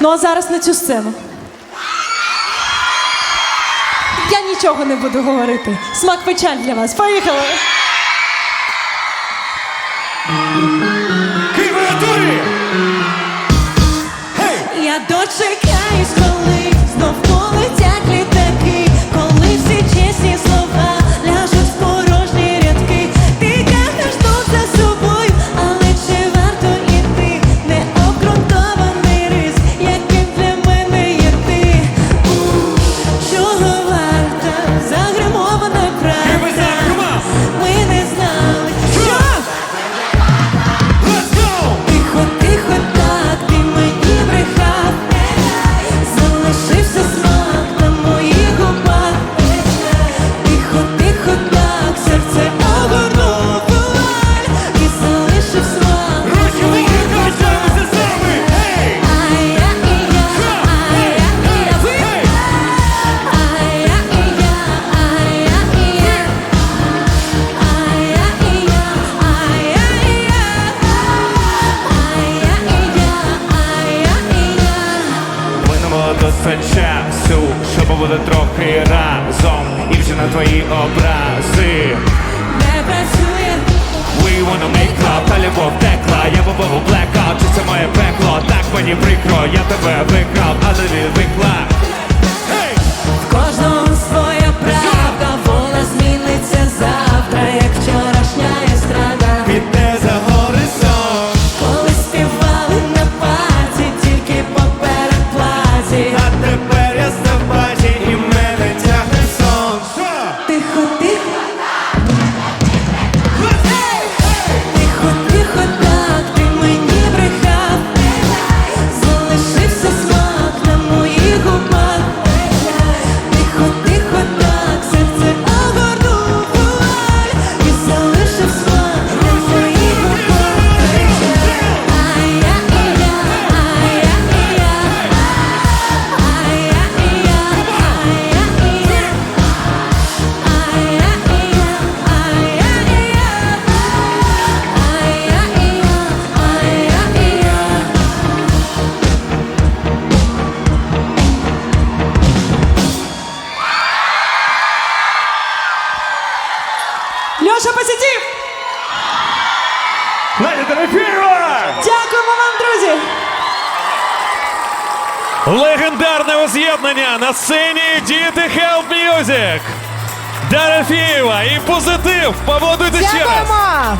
Ну а зараз на цю сцену. Я нічого не буду говорити. Смак печаль для вас. Поїхали! часу, що побуде трохи разом, і вже на твої образи не працює. We wanna make up та любов текла, я побув блека, чи це моє пекло, так мені прикро, я тебе викрав. Прошу позитив! Надя Дорофєєва! Дякуємо вам, друзі! Легендарне воз'єднання на сцені діти Help Music! Дорофєєва і позитив! Поводуйте ще раз! Дякуємо!